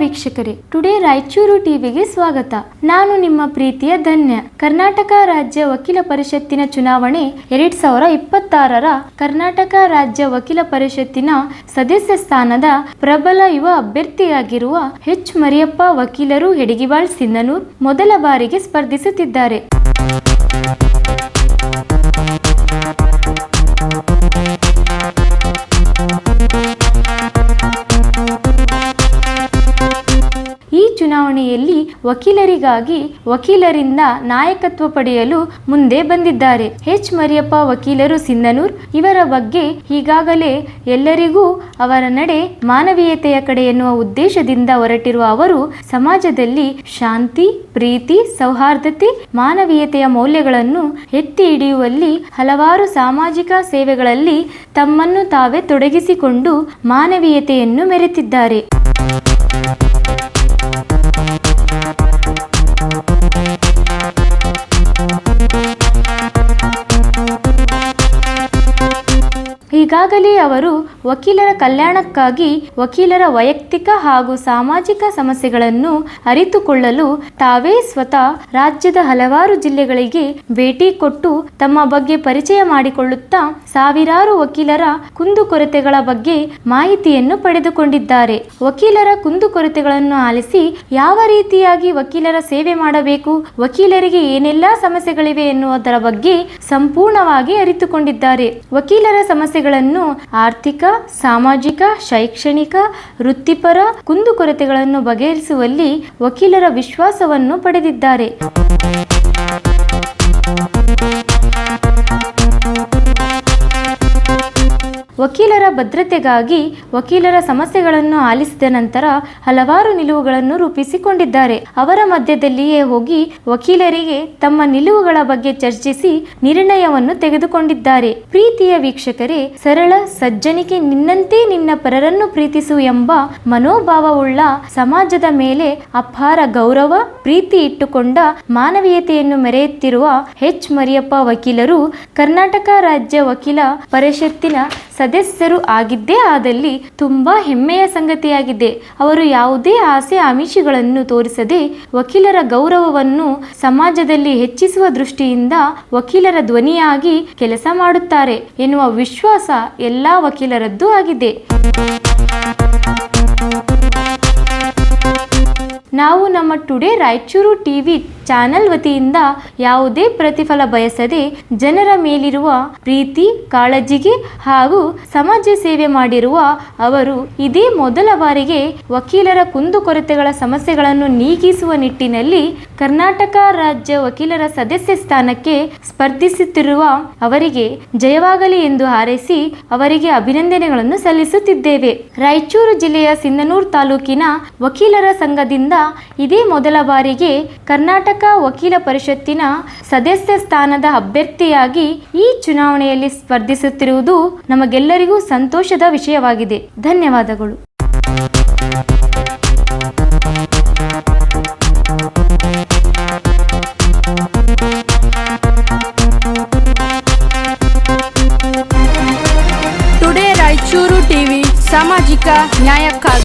ವೀಕ್ಷಕರೇ ಟುಡೇ ರಾಯಚೂರು ಟಿವಿಗೆ ಸ್ವಾಗತ. ನಾನು ನಿಮ್ಮ ಪ್ರೀತಿಯ ಧನ್ಯ. ಕರ್ನಾಟಕ ರಾಜ್ಯ ವಕೀಲ ಪರಿಷತ್ತಿನ ಚುನಾವಣೆ ಎರಡ್ ಸಾವಿರ ಇಪ್ಪತ್ತಾರರ ಕರ್ನಾಟಕ ರಾಜ್ಯ ವಕೀಲ ಪರಿಷತ್ತಿನ ಸದಸ್ಯ ಸ್ಥಾನದ ಪ್ರಬಲ ಯುವ ಅಭ್ಯರ್ಥಿಯಾಗಿರುವ ಹೆಚ್ ಮರಿಯಪ್ಪ ವಕೀಲರು ಹೆಡಿಗಿವಾಳ್ ಸಿಂಧನೂರ್ ಮೊದಲ ಬಾರಿಗೆ ಸ್ಪರ್ಧಿಸುತ್ತಿದ್ದಾರೆ. ವಕೀಲರಿಗಾಗಿ ವಕೀಲರಿಂದ ನಾಯಕತ್ವ ಪಡೆಯಲು ಮುಂದೆ ಬಂದಿದ್ದಾರೆ. ಎಚ್. ಮರಿಯಪ್ಪ, ವಕೀಲರು ಸಿಂಧನೂರ್, ಇವರ ಬಗ್ಗೆ ಈಗಾಗಲೇ ಎಲ್ಲರಿಗೂ ಅವರ ನಡೆ ಮಾನವೀಯತೆಯ ಕಡೆ ಎನ್ನುವ ಉದ್ದೇಶದಿಂದ ಹೊರಟಿರುವ ಅವರು, ಸಮಾಜದಲ್ಲಿ ಶಾಂತಿ, ಪ್ರೀತಿ, ಸೌಹಾರ್ದತೆ, ಮಾನವೀಯತೆಯ ಮೌಲ್ಯಗಳನ್ನು ಎತ್ತಿ ಹಿಡಿಯುವಲ್ಲಿ ಹಲವಾರು ಸಾಮಾಜಿಕ ಸೇವೆಗಳಲ್ಲಿ ತಮ್ಮನ್ನು ತಾವೇ ತೊಡಗಿಸಿಕೊಂಡು ಮಾನವೀಯತೆಯನ್ನು ಮೆರೆತಿದ್ದಾರೆ. ಈಗಾಗಲೇ ಅವರು ವಕೀಲರ ಕಲ್ಯಾಣಕ್ಕಾಗಿ ವಕೀಲರ ವೈಯಕ್ತಿಕ ಹಾಗೂ ಸಾಮಾಜಿಕ ಸಮಸ್ಯೆಗಳನ್ನು ಅರಿತುಕೊಳ್ಳಲು ತಾವೇ ಸ್ವತಃ ರಾಜ್ಯದ ಹಲವಾರು ಜಿಲ್ಲೆಗಳಿಗೆ ಭೇಟಿ ಕೊಟ್ಟು ತಮ್ಮ ಬಗ್ಗೆ ಪರಿಚಯ ಮಾಡಿಕೊಳ್ಳುತ್ತಾ ಸಾವಿರಾರು ವಕೀಲರ ಕುಂದುಕೊರತೆಗಳ ಬಗ್ಗೆ ಮಾಹಿತಿಯನ್ನು ಪಡೆದುಕೊಂಡಿದ್ದಾರೆ. ವಕೀಲರ ಕುಂದುಕೊರತೆಗಳನ್ನು ಆಲಿಸಿ ಯಾವ ರೀತಿಯಾಗಿ ವಕೀಲರ ಸೇವೆ ಮಾಡಬೇಕು, ವಕೀಲರಿಗೆ ಏನೆಲ್ಲಾ ಸಮಸ್ಯೆಗಳಿವೆ ಎನ್ನುವುದರ ಬಗ್ಗೆ ಸಂಪೂರ್ಣವಾಗಿ ಅರಿತುಕೊಂಡಿದ್ದಾರೆ. ವಕೀಲರ ಸಮಸ್ಯೆಗಳನ್ನು ಆರ್ಥಿಕ ಸಾಮಾಜಿಕ ಶೈಕ್ಷಣಿಕ ವೃತ್ತಿಪರ ಕುಂದುಕೊರತೆಗಳನ್ನು ಬಗೆಹರಿಸುವಲ್ಲಿ ವಕೀಲರ ವಿಶ್ವಾಸವನ್ನು ಪಡೆದಿದ್ದಾರೆ. ವಕೀಲರ ಭದ್ರತೆಗಾಗಿ ವಕೀಲರ ಸಮಸ್ಯೆಗಳನ್ನು ಆಲಿಸಿದ ನಂತರ ಹಲವಾರು ನಿಲುವುಗಳನ್ನು ರೂಪಿಸಿಕೊಂಡಿದ್ದಾರೆ. ಅವರ ಮಧ್ಯದಲ್ಲಿಯೇ ಹೋಗಿ ವಕೀಲರಿಗೆ ತಮ್ಮ ನಿಲುವುಗಳ ಬಗ್ಗೆ ಚರ್ಚಿಸಿ ನಿರ್ಣಯವನ್ನು ತೆಗೆದುಕೊಂಡಿದ್ದಾರೆ. ಪ್ರೀತಿಯ ವೀಕ್ಷಕರೇ, ಸರಳ ಸಜ್ಜನಿಕೆ ನಿನ್ನಂತೆ ನಿನ್ನ ಪರರನ್ನು ಪ್ರೀತಿಸು ಎಂಬ ಮನೋಭಾವವುಳ್ಳ ಸಮಾಜದ ಮೇಲೆ ಅಪಾರ ಗೌರವ, ಪ್ರೀತಿ ಇಟ್ಟುಕೊಂಡ ಮಾನವೀಯತೆಯನ್ನು ಮೆರೆಯುತ್ತಿರುವ ಎಚ್ ಮರಿಯಪ್ಪ ವಕೀಲರು ಕರ್ನಾಟಕ ರಾಜ್ಯ ವಕೀಲ ಪರಿಷತ್ತಿನ ಸದಸ್ಯರು ಆಗಿದ್ದೇ ಆದಲ್ಲಿ ತುಂಬಾ ಹೆಮ್ಮೆಯ ಸಂಗತಿಯಾಗಿದೆ. ಅವರು ಯಾವುದೇ ಆಸೆ ಆಮಿಷಗಳನ್ನು ತೋರಿಸದೆ ವಕೀಲರ ಗೌರವವನ್ನು ಸಮಾಜದಲ್ಲಿ ಹೆಚ್ಚಿಸುವ ದೃಷ್ಟಿಯಿಂದ ವಕೀಲರ ಧ್ವನಿಯಾಗಿ ಕೆಲಸ ಮಾಡುತ್ತಾರೆ ಎನ್ನುವ ವಿಶ್ವಾಸ ಎಲ್ಲಾ ವಕೀಲರದ್ದು ಆಗಿದೆ. ನಾವು ನಮ್ಮ ಟುಡೇ ರಾಯಚೂರು ಟಿವಿ ಚಾನೆಲ್ ವತಿಯಿಂದ ಯಾವುದೇ ಪ್ರತಿಫಲ ಬಯಸದೆ ಜನರ ಮೇಲಿರುವ ಪ್ರೀತಿ, ಕಾಳಜಿಗೆ ಹಾಗೂ ಸಮಾಜ ಸೇವೆ ಮಾಡಿರುವ ಅವರು ಇದೇ ಮೊದಲ ಬಾರಿಗೆ ವಕೀಲರ ಕುಂದುಕೊರತೆಗಳ ಸಮಸ್ಯೆಗಳನ್ನು ನೀಗಿಸುವ ನಿಟ್ಟಿನಲ್ಲಿ ಕರ್ನಾಟಕ ರಾಜ್ಯ ವಕೀಲರ ಸದಸ್ಯ ಸ್ಥಾನಕ್ಕೆ ಸ್ಪರ್ಧಿಸುತ್ತಿರುವ ಅವರಿಗೆ ಜಯವಾಗಲಿ ಎಂದು ಹಾರೈಸಿ ಅವರಿಗೆ ಅಭಿನಂದನೆಗಳನ್ನು ಸಲ್ಲಿಸುತ್ತಿದ್ದೇವೆ. ರಾಯಚೂರು ಜಿಲ್ಲೆಯ ಸಿಂಧನೂರು ತಾಲೂಕಿನ ವಕೀಲರ ಸಂಘದಿಂದ ಇದೇ ಮೊದಲ ಬಾರಿಗೆ ಕರ್ನಾಟಕ ವಕೀಲ ಪರಿಷತ್ತಿನ ಸದಸ್ಯ ಸ್ಥಾನದ ಅಭ್ಯರ್ಥಿಯಾಗಿ ಈ ಚುನಾವಣೆಯಲ್ಲಿ ಸ್ಪರ್ಧಿಸುತ್ತಿರುವುದು ನಮಗೆಲ್ಲರಿಗೂ ಸಂತೋಷದ ವಿಷಯವಾಗಿದೆ. ಧನ್ಯವಾದಗಳು. ಸಾಮಾಜಿಕ ನ್ಯಾಯಕ್ಕಾಗಿ